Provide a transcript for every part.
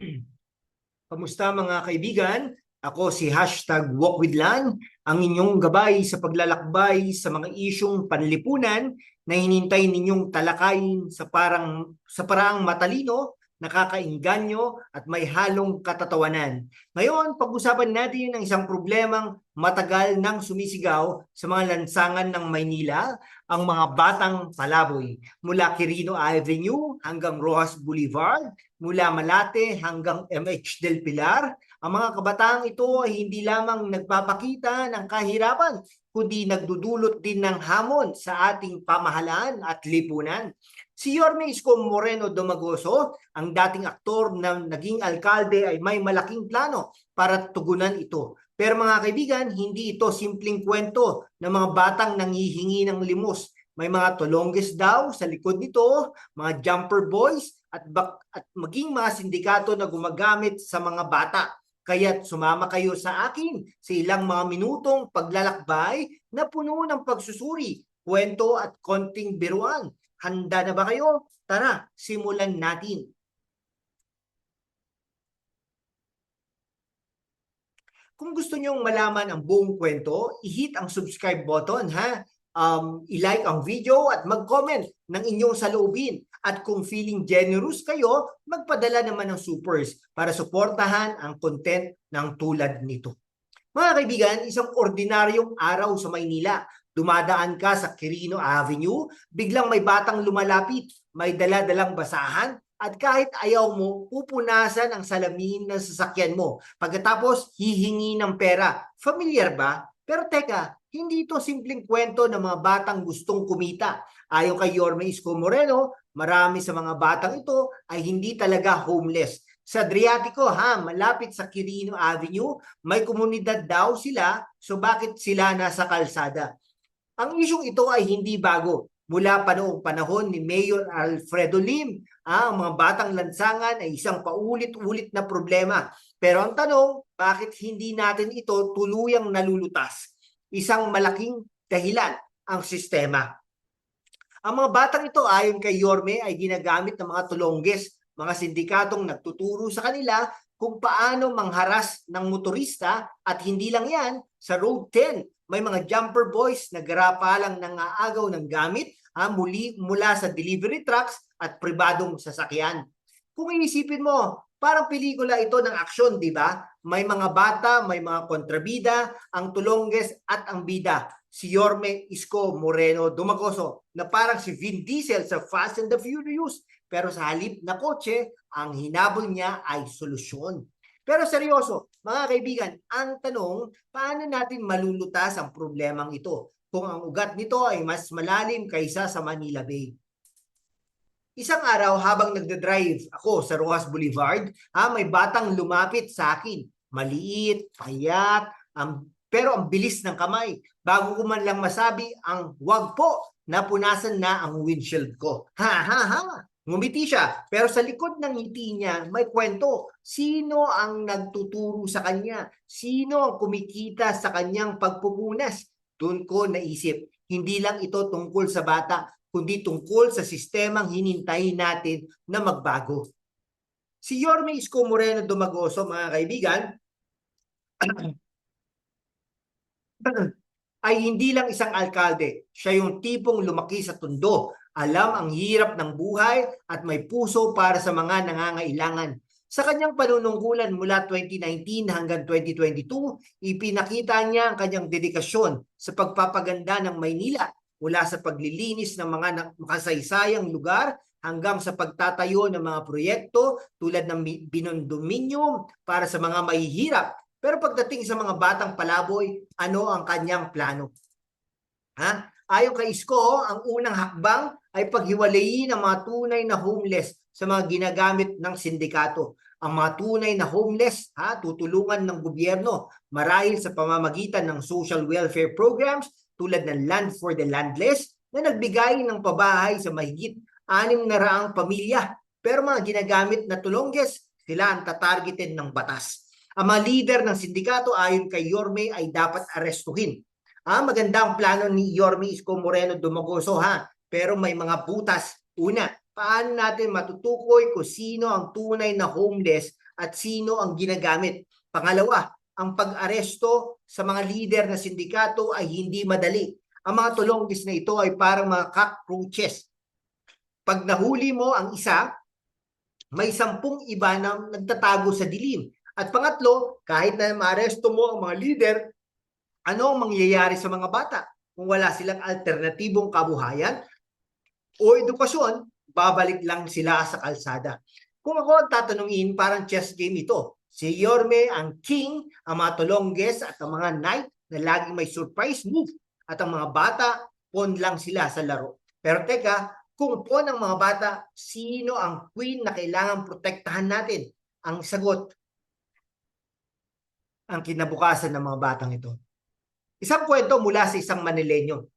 Kamusta mga kaibigan? Ako si hashtag WalkWithLan, ang inyong gabay sa paglalakbay sa mga isyong panlipunan na hinintay ninyong talakayin sa parang sa paraang matalino, nakakainganyo at may halong katatawanan. Ngayon, pag-usapan natin ang isang problemang matagal nang sumisigaw sa mga lansangan ng Maynila, ang mga batang palaboy. Mula Quirino Avenue hanggang Rojas Boulevard, mula Malate hanggang MH Del Pilar, ang mga kabataang ito ay hindi lamang nagpapakita ng kahirapan, kundi nagdudulot din ng hamon sa ating pamahalaan at lipunan. Si Yorme Isko Moreno Domagoso, ang dating aktor na naging alkalde ay may malaking plano para tugunan ito. Pero mga kaibigan, hindi ito simpleng kwento ng mga batang nangihingi ng limos. May mga tulongges daw sa likod nito, mga jumper boys at, bak- at maging mga sindikato na gumagamit sa mga bata. Kaya't sumama kayo sa akin sa ilang mga minutong paglalakbay na puno ng pagsusuri, kwento at konting biruan. Handa na ba kayo? Tara, simulan natin. Kung gusto nyong malaman ang buong kwento, i-hit ang subscribe button ha. Um, i-like ang video at mag-comment ng inyong saloobin. At kung feeling generous kayo, magpadala naman ng supers para suportahan ang content ng tulad nito. Mga kaibigan, isang ordinaryong araw sa Maynila. Dumadaan ka sa Quirino Avenue, biglang may batang lumalapit, may dala-dalang basahan, at kahit ayaw mo, pupunasan ang salamin ng sasakyan mo. Pagkatapos, hihingi ng pera. Familiar ba? Pero teka, hindi ito simpleng kwento ng mga batang gustong kumita. Ayon kay Yorme Isko Moreno, marami sa mga batang ito ay hindi talaga homeless. Sa Adriatico ha, malapit sa Quirino Avenue, may komunidad daw sila, so bakit sila nasa kalsada? Ang isyong ito ay hindi bago. Mula pa noong panahon ni Mayor Alfredo Lim, ah, ang mga batang lansangan ay isang paulit-ulit na problema. Pero ang tanong, bakit hindi natin ito tuluyang nalulutas? Isang malaking dahilan ang sistema. Ang mga batang ito ayon kay Yorme ay ginagamit ng mga tulongges, mga sindikatong nagtuturo sa kanila kung paano mangharas ng motorista at hindi lang yan, sa Road 10, may mga jumper boys na garapalang nangaagaw ng gamit ha, muli mula sa delivery trucks at pribadong sasakyan. Kung iisipin mo, parang pelikula ito ng aksyon, di ba? May mga bata, may mga kontrabida, ang tulongges at ang bida. Si Yorme Isko Moreno Dumagoso na parang si Vin Diesel sa Fast and the Furious. Pero sa halip na kotse, ang hinabol niya ay solusyon. Pero seryoso, mga kaibigan, ang tanong, paano natin malulutas ang problemang ito kung ang ugat nito ay mas malalim kaysa sa Manila Bay? Isang araw habang nagda-drive ako sa Rojas Boulevard, ha, may batang lumapit sa akin. Maliit, payat, ang, pero ang bilis ng kamay. Bago ko man lang masabi ang wag po, napunasan na ang windshield ko. Ha ha ha! Ngumiti siya, pero sa likod ng ngiti niya may kwento. Sino ang nagtuturo sa kanya? Sino ang kumikita sa kanyang pagpupunas? Doon ko naisip, hindi lang ito tungkol sa bata, kundi tungkol sa sistemang hinintayin natin na magbago. Si Yorme Isko Moreno Dumagoso, mga kaibigan, ay hindi lang isang alkalde. Siya yung tipong lumaki sa tundo, alam ang hirap ng buhay at may puso para sa mga nangangailangan. Sa kanyang panunungkulan mula 2019 hanggang 2022, ipinakita niya ang kanyang dedikasyon sa pagpapaganda ng Maynila mula sa paglilinis ng mga makasaysayang lugar hanggang sa pagtatayo ng mga proyekto tulad ng mi- binondominium para sa mga mahihirap. Pero pagdating sa mga batang palaboy, ano ang kanyang plano? Ha? Ayon kay Isko, ang unang hakbang ay paghiwalayin ang mga tunay na homeless sa mga ginagamit ng sindikato. Ang mga tunay na homeless, ha, tutulungan ng gobyerno marahil sa pamamagitan ng social welfare programs tulad ng Land for the Landless na nagbigay ng pabahay sa mahigit anim na raang pamilya. Pero mga ginagamit na tulongges, sila ang tatargetin ng batas. Ang mga leader ng sindikato ayon kay Yorme ay dapat arestuhin. Ah, maganda ang plano ni Yorme Isko Moreno Dumagoso ha, pero may mga butas. Una, paano natin matutukoy kung sino ang tunay na homeless at sino ang ginagamit. Pangalawa, ang pag-aresto sa mga lider na sindikato ay hindi madali. Ang mga tulonggis na ito ay parang mga cockroaches. Pag nahuli mo ang isa, may sampung iba na nagtatago sa dilim. At pangatlo, kahit na maaresto mo ang mga leader, ano ang mangyayari sa mga bata? Kung wala silang alternatibong kabuhayan o edukasyon, babalik lang sila sa kalsada. Kung ako ang tatanungin, parang chess game ito. Si Yorme ang king, ang mga tulongges at ang mga knight na laging may surprise move. At ang mga bata, pawn lang sila sa laro. Pero teka, kung pawn ang mga bata, sino ang queen na kailangan protektahan natin? Ang sagot, ang kinabukasan ng mga batang ito. Isang kwento mula sa isang Manileño.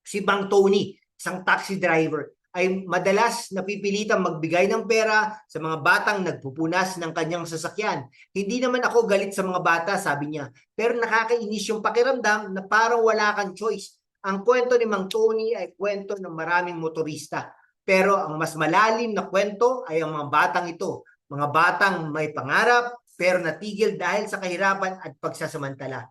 Si Bang Tony, isang taxi driver, ay madalas napipilitang magbigay ng pera sa mga batang nagpupunas ng kanyang sasakyan. Hindi naman ako galit sa mga bata, sabi niya. Pero nakakainis yung pakiramdam na parang wala kang choice. Ang kwento ni Mang Tony ay kwento ng maraming motorista. Pero ang mas malalim na kwento ay ang mga batang ito. Mga batang may pangarap pero natigil dahil sa kahirapan at pagsasamantala.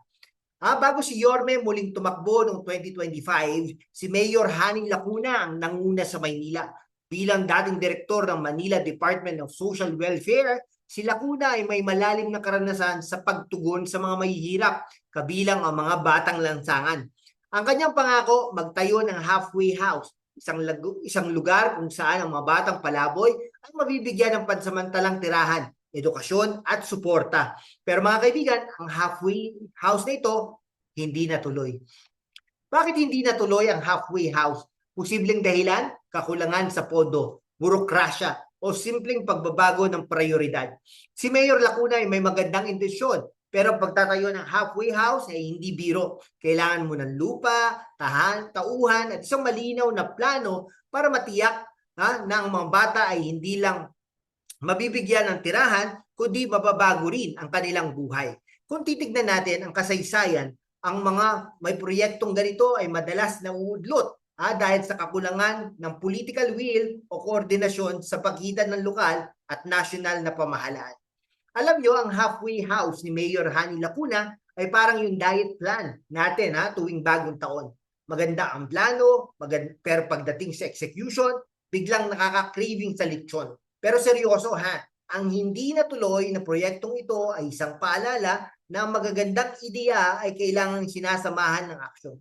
Ah, bago si Yorme muling tumakbo noong 2025, si Mayor Haning Lacuna ang nanguna sa Maynila. Bilang dating direktor ng Manila Department of Social Welfare, si Lacuna ay may malalim na karanasan sa pagtugon sa mga mahihirap, kabilang ang mga batang lansangan. Ang kanyang pangako, magtayo ng halfway house, isang, isang lugar kung saan ang mga batang palaboy ay mabibigyan ng pansamantalang tirahan, edukasyon at suporta. Pero mga kaibigan, ang halfway house na ito hindi natuloy. Bakit hindi natuloy ang halfway house? Posibleng dahilan, kakulangan sa pondo, burokrasya, o simpleng pagbabago ng prioridad. Si Mayor Lacuna ay may magandang intensyon, pero pagtatayo ng halfway house ay hindi biro. Kailangan mo ng lupa, tahan, tauhan, at isang malinaw na plano para matiyak ha, na ang mga bata ay hindi lang mabibigyan ng tirahan, kundi mababago rin ang kanilang buhay. Kung titignan natin ang kasaysayan, ang mga may proyektong ganito ay madalas nauudlot ah, dahil sa kakulangan ng political will o koordinasyon sa pagitan ng lokal at national na pamahalaan. Alam nyo, ang halfway house ni Mayor Hani Lacuna ay parang yung diet plan natin ha, tuwing bagong taon. Maganda ang plano, maganda, pero pagdating sa execution, biglang nakaka-craving sa lechon. Pero seryoso ha, ang hindi natuloy na proyektong ito ay isang paalala na ang magagandang ideya ay kailangang sinasamahan ng aksyon.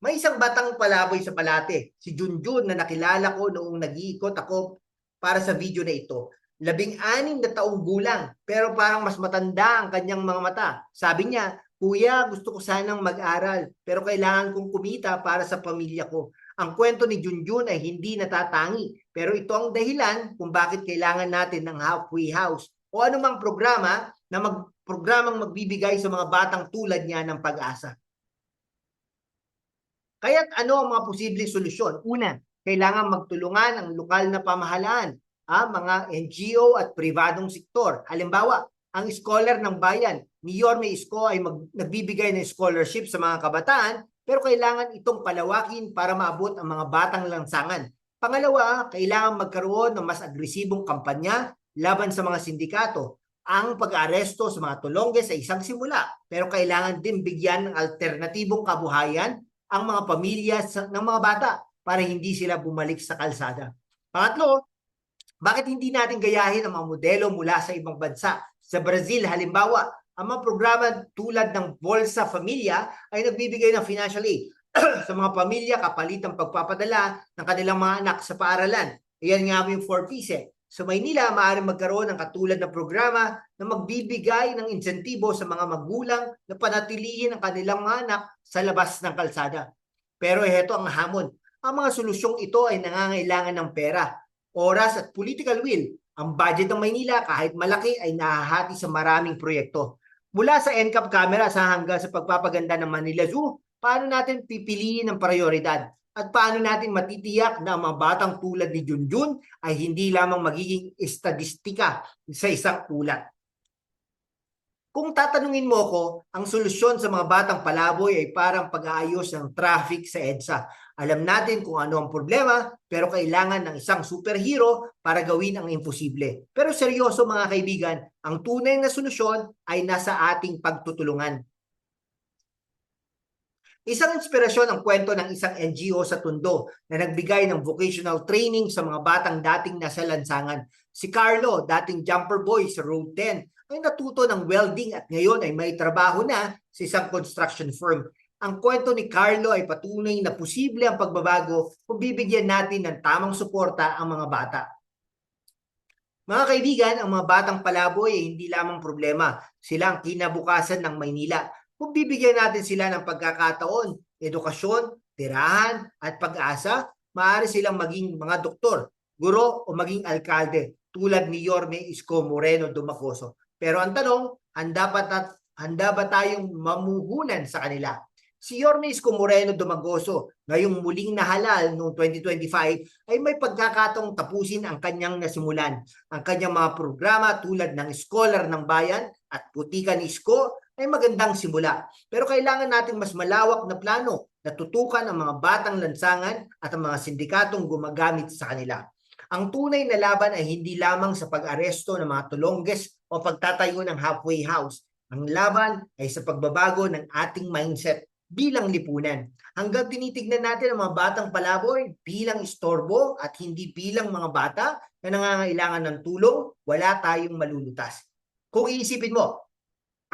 May isang batang palaboy sa Palate, si Junjun na nakilala ko noong nag-iikot ako para sa video na ito. Labing-anim na taong gulang, pero parang mas matanda ang kanyang mga mata. Sabi niya, Kuya, gusto ko sanang mag-aral, pero kailangan kong kumita para sa pamilya ko. Ang kwento ni Junjun ay hindi natatangi, pero ito ang dahilan kung bakit kailangan natin ng halfway house o anumang programa na mag programang magbibigay sa mga batang tulad niya ng pag-asa. Kaya't ano ang mga posibleng solusyon? Una, kailangan magtulungan ang lokal na pamahalaan, ah, mga NGO at pribadong sektor. Halimbawa, ang scholar ng bayan, ni Yorme Isko ay mag, nagbibigay ng scholarship sa mga kabataan, pero kailangan itong palawakin para maabot ang mga batang lansangan. Pangalawa, kailangan magkaroon ng mas agresibong kampanya laban sa mga sindikato. Ang pag-aresto sa mga tulongges ay isang simula, pero kailangan din bigyan ng alternatibong kabuhayan ang mga pamilya sa, ng mga bata para hindi sila bumalik sa kalsada. Pangatlo, bakit hindi natin gayahin ang mga modelo mula sa ibang bansa? Sa Brazil, halimbawa, ang mga programa tulad ng Bolsa Familia ay nagbibigay ng financial aid sa mga pamilya kapalit ang pagpapadala ng kanilang mga anak sa paaralan. Iyan nga yung 4 piece. Sa Maynila, maaaring magkaroon ng katulad na programa na magbibigay ng insentibo sa mga magulang na panatilihin ang kanilang mga anak sa labas ng kalsada. Pero heto ang hamon. Ang mga solusyong ito ay nangangailangan ng pera, oras at political will. Ang budget ng Maynila kahit malaki ay nahahati sa maraming proyekto. Mula sa NCAP camera sa hanggang sa pagpapaganda ng Manila Zoo, paano natin pipiliin ang prioridad? At paano natin matitiyak na ang mga batang tulad ni Junjun ay hindi lamang magiging estadistika sa isang ulat? Kung tatanungin mo ko, ang solusyon sa mga batang palaboy ay parang pag-aayos ng traffic sa EDSA. Alam natin kung ano ang problema, pero kailangan ng isang superhero para gawin ang imposible. Pero seryoso mga kaibigan, ang tunay na solusyon ay nasa ating pagtutulungan. Isang inspirasyon ang kwento ng isang NGO sa Tondo na nagbigay ng vocational training sa mga batang dating nasa lansangan. Si Carlo, dating jumper boy sa Road 10, ay natuto ng welding at ngayon ay may trabaho na sa isang construction firm. Ang kwento ni Carlo ay patunay na posible ang pagbabago kung bibigyan natin ng tamang suporta ang mga bata. Mga kaibigan, ang mga batang palaboy ay hindi lamang problema. Sila ang kinabukasan ng Maynila. Kung bibigyan natin sila ng pagkakataon, edukasyon, tirahan at pag-asa, maaari silang maging mga doktor, guro o maging alkalde tulad ni Yorme Isko Moreno Dumacoso. Pero ang tanong, handa ba, ta- handa ba tayong mamuhunan sa kanila? Si Yorme Isko Moreno Dumagoso, ngayong muling nahalal noong 2025, ay may pagkakataong tapusin ang kanyang nasimulan. Ang kanyang mga programa tulad ng Scholar ng Bayan at Putikan Isko ay magandang simula. Pero kailangan nating mas malawak na plano na tutukan ang mga batang lansangan at ang mga sindikatong gumagamit sa kanila. Ang tunay na laban ay hindi lamang sa pag-aresto ng mga tulongges o pagtatayo ng halfway house. Ang laban ay sa pagbabago ng ating mindset bilang lipunan. Hanggang tinitignan natin ang mga batang palaboy bilang istorbo at hindi bilang mga bata na nangangailangan ng tulong, wala tayong malulutas. Kung iisipin mo,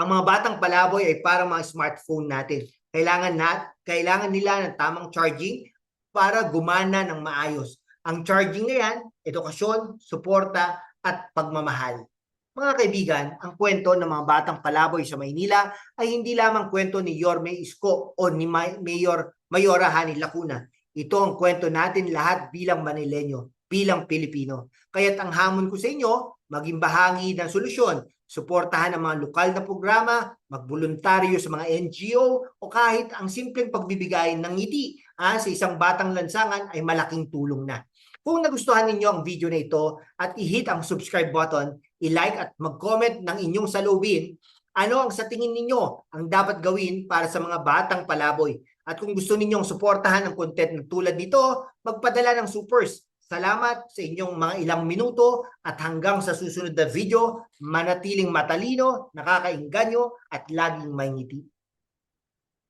ang mga batang palaboy ay parang mga smartphone natin. Kailangan nat, kailangan nila ng tamang charging para gumana ng maayos. Ang charging na edukasyon, suporta at pagmamahal. Mga kaibigan, ang kwento ng mga batang palaboy sa Maynila ay hindi lamang kwento ni Yorme Isko o ni May- Mayor Mayora Hani Lacuna. Ito ang kwento natin lahat bilang Manileño, bilang Pilipino. Kaya't ang hamon ko sa inyo, maging bahagi ng solusyon. Suportahan ang mga lokal na programa, magboluntaryo sa mga NGO o kahit ang simpleng pagbibigay ng ngiti ah, sa isang batang lansangan ay malaking tulong na. Kung nagustuhan ninyo ang video na ito at i-hit ang subscribe button, i-like at mag-comment ng inyong salubin, ano ang sa tingin ninyo ang dapat gawin para sa mga batang palaboy? At kung gusto ninyong suportahan ang content ng tulad nito, magpadala ng supers. Salamat sa inyong mga ilang minuto at hanggang sa susunod na video, manatiling matalino, nakakainganyo at laging may ngiti.